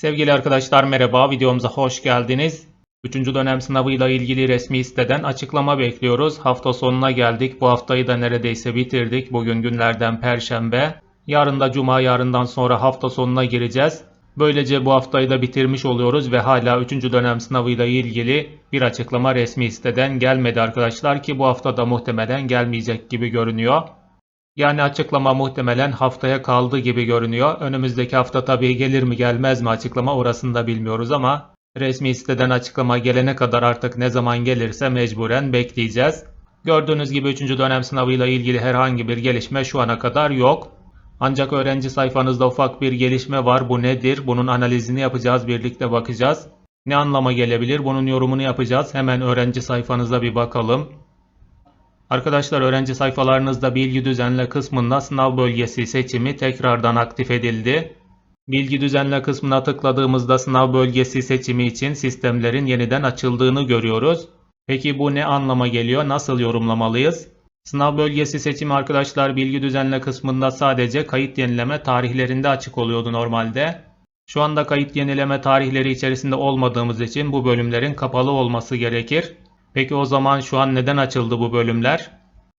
Sevgili arkadaşlar merhaba, videomuza hoş geldiniz. 3. dönem sınavıyla ilgili resmi siteden açıklama bekliyoruz. Hafta sonuna geldik. Bu haftayı da neredeyse bitirdik. Bugün günlerden Perşembe. Yarın da Cuma, yarından sonra hafta sonuna gireceğiz. Böylece bu haftayı da bitirmiş oluyoruz ve hala 3. dönem sınavıyla ilgili bir açıklama resmi siteden gelmedi arkadaşlar ki bu hafta da muhtemelen gelmeyecek gibi görünüyor. Yani açıklama muhtemelen haftaya kaldı gibi görünüyor. Önümüzdeki hafta tabii gelir mi gelmez mi açıklama orasını da bilmiyoruz ama resmi siteden açıklama gelene kadar artık ne zaman gelirse mecburen bekleyeceğiz. Gördüğünüz gibi 3. dönem sınavıyla ilgili herhangi bir gelişme şu ana kadar yok. Ancak öğrenci sayfanızda ufak bir gelişme var. Bu nedir? Bunun analizini yapacağız, birlikte bakacağız. Ne anlama gelebilir? Bunun yorumunu yapacağız. Hemen öğrenci sayfanıza bir bakalım. Arkadaşlar öğrenci sayfalarınızda bilgi düzenle kısmında sınav bölgesi seçimi tekrardan aktif edildi. Bilgi düzenle kısmına tıkladığımızda sınav bölgesi seçimi için sistemlerin yeniden açıldığını görüyoruz. Peki bu ne anlama geliyor? Nasıl yorumlamalıyız? Sınav bölgesi seçimi arkadaşlar bilgi düzenle kısmında sadece kayıt yenileme tarihlerinde açık oluyordu normalde. Şu anda kayıt yenileme tarihleri içerisinde olmadığımız için bu bölümlerin kapalı olması gerekir. Peki o zaman şu an neden açıldı bu bölümler?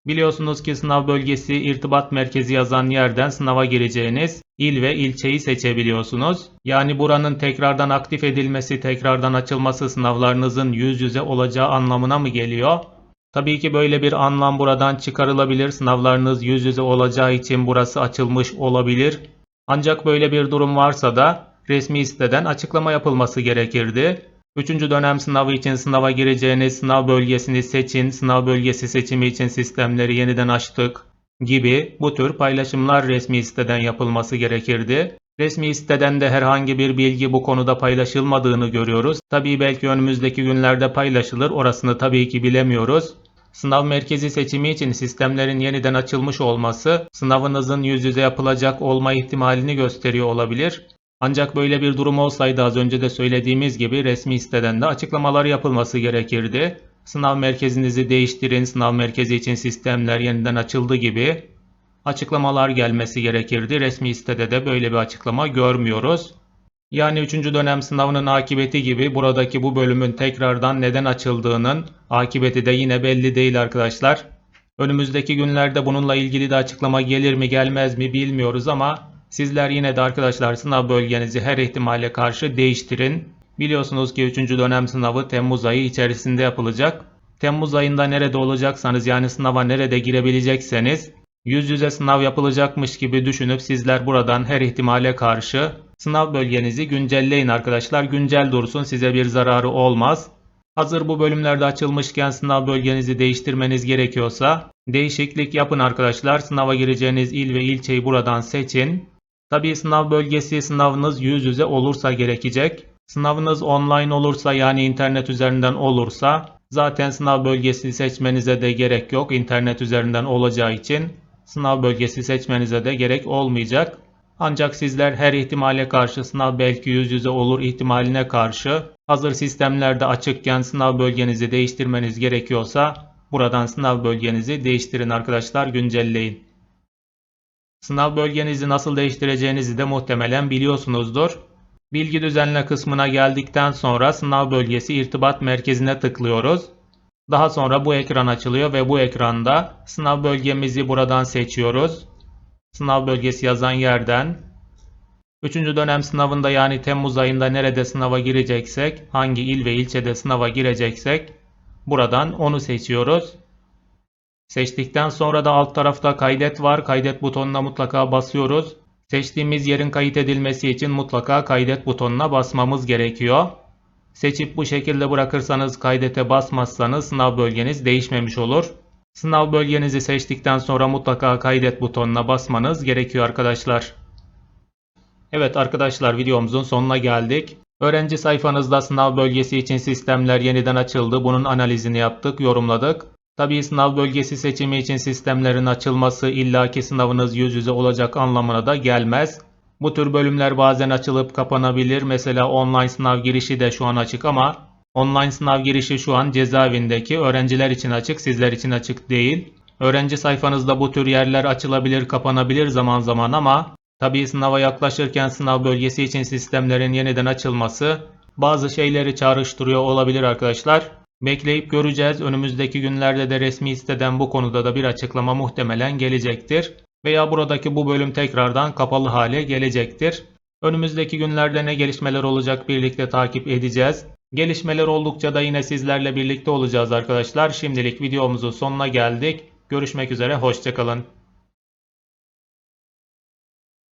Biliyorsunuz ki sınav bölgesi irtibat merkezi yazan yerden sınava gireceğiniz il ve ilçeyi seçebiliyorsunuz. Yani buranın tekrardan aktif edilmesi, tekrardan açılması sınavlarınızın yüz yüze olacağı anlamına mı geliyor? Tabii ki böyle bir anlam buradan çıkarılabilir. Sınavlarınız yüz yüze olacağı için burası açılmış olabilir. Ancak böyle bir durum varsa da resmi siteden açıklama yapılması gerekirdi. Üçüncü dönem sınavı için sınava gireceğiniz sınav bölgesini seçin, sınav bölgesi seçimi için sistemleri yeniden açtık gibi bu tür paylaşımlar resmi siteden yapılması gerekirdi. Resmi siteden de herhangi bir bilgi bu konuda paylaşılmadığını görüyoruz. Tabii belki önümüzdeki günlerde paylaşılır, orasını tabii ki bilemiyoruz. Sınav merkezi seçimi için sistemlerin yeniden açılmış olması sınavınızın yüz yüze yapılacak olma ihtimalini gösteriyor olabilir. Ancak böyle bir durum olsaydı az önce de söylediğimiz gibi resmi siteden de açıklamalar yapılması gerekirdi. Sınav merkezinizi değiştirin, sınav merkezi için sistemler yeniden açıldı gibi açıklamalar gelmesi gerekirdi. Resmi sitede de böyle bir açıklama görmüyoruz. Yani 3. dönem sınavının akıbeti gibi buradaki bu bölümün tekrardan neden açıldığının akıbeti de yine belli değil arkadaşlar. Önümüzdeki günlerde bununla ilgili de açıklama gelir mi gelmez mi bilmiyoruz ama Sizler yine de arkadaşlar sınav bölgenizi her ihtimale karşı değiştirin. Biliyorsunuz ki 3. dönem sınavı Temmuz ayı içerisinde yapılacak. Temmuz ayında nerede olacaksanız yani sınava nerede girebilecekseniz yüz yüze sınav yapılacakmış gibi düşünüp sizler buradan her ihtimale karşı sınav bölgenizi güncelleyin arkadaşlar. Güncel dursun size bir zararı olmaz. Hazır bu bölümlerde açılmışken sınav bölgenizi değiştirmeniz gerekiyorsa değişiklik yapın arkadaşlar. Sınava gireceğiniz il ve ilçeyi buradan seçin. Tabii sınav bölgesi sınavınız yüz yüze olursa gerekecek. Sınavınız online olursa yani internet üzerinden olursa zaten sınav bölgesi seçmenize de gerek yok. İnternet üzerinden olacağı için sınav bölgesi seçmenize de gerek olmayacak. Ancak sizler her ihtimale karşı sınav belki yüz yüze olur ihtimaline karşı hazır sistemlerde açıkken sınav bölgenizi değiştirmeniz gerekiyorsa buradan sınav bölgenizi değiştirin arkadaşlar güncelleyin. Sınav bölgenizi nasıl değiştireceğinizi de muhtemelen biliyorsunuzdur. Bilgi düzenle kısmına geldikten sonra sınav bölgesi irtibat merkezine tıklıyoruz. Daha sonra bu ekran açılıyor ve bu ekranda sınav bölgemizi buradan seçiyoruz. Sınav bölgesi yazan yerden 3. dönem sınavında yani Temmuz ayında nerede sınava gireceksek, hangi il ve ilçede sınava gireceksek buradan onu seçiyoruz. Seçtikten sonra da alt tarafta kaydet var. Kaydet butonuna mutlaka basıyoruz. Seçtiğimiz yerin kayıt edilmesi için mutlaka kaydet butonuna basmamız gerekiyor. Seçip bu şekilde bırakırsanız kaydete basmazsanız sınav bölgeniz değişmemiş olur. Sınav bölgenizi seçtikten sonra mutlaka kaydet butonuna basmanız gerekiyor arkadaşlar. Evet arkadaşlar videomuzun sonuna geldik. Öğrenci sayfanızda sınav bölgesi için sistemler yeniden açıldı. Bunun analizini yaptık, yorumladık. Tabii sınav bölgesi seçimi için sistemlerin açılması illaki sınavınız yüz yüze olacak anlamına da gelmez. Bu tür bölümler bazen açılıp kapanabilir. Mesela online sınav girişi de şu an açık ama online sınav girişi şu an cezaevindeki öğrenciler için açık, sizler için açık değil. Öğrenci sayfanızda bu tür yerler açılabilir, kapanabilir zaman zaman ama Tabii sınava yaklaşırken sınav bölgesi için sistemlerin yeniden açılması bazı şeyleri çağrıştırıyor olabilir arkadaşlar. Bekleyip göreceğiz. Önümüzdeki günlerde de resmi siteden bu konuda da bir açıklama muhtemelen gelecektir. Veya buradaki bu bölüm tekrardan kapalı hale gelecektir. Önümüzdeki günlerde ne gelişmeler olacak birlikte takip edeceğiz. Gelişmeler oldukça da yine sizlerle birlikte olacağız arkadaşlar. Şimdilik videomuzun sonuna geldik. Görüşmek üzere, hoşçakalın.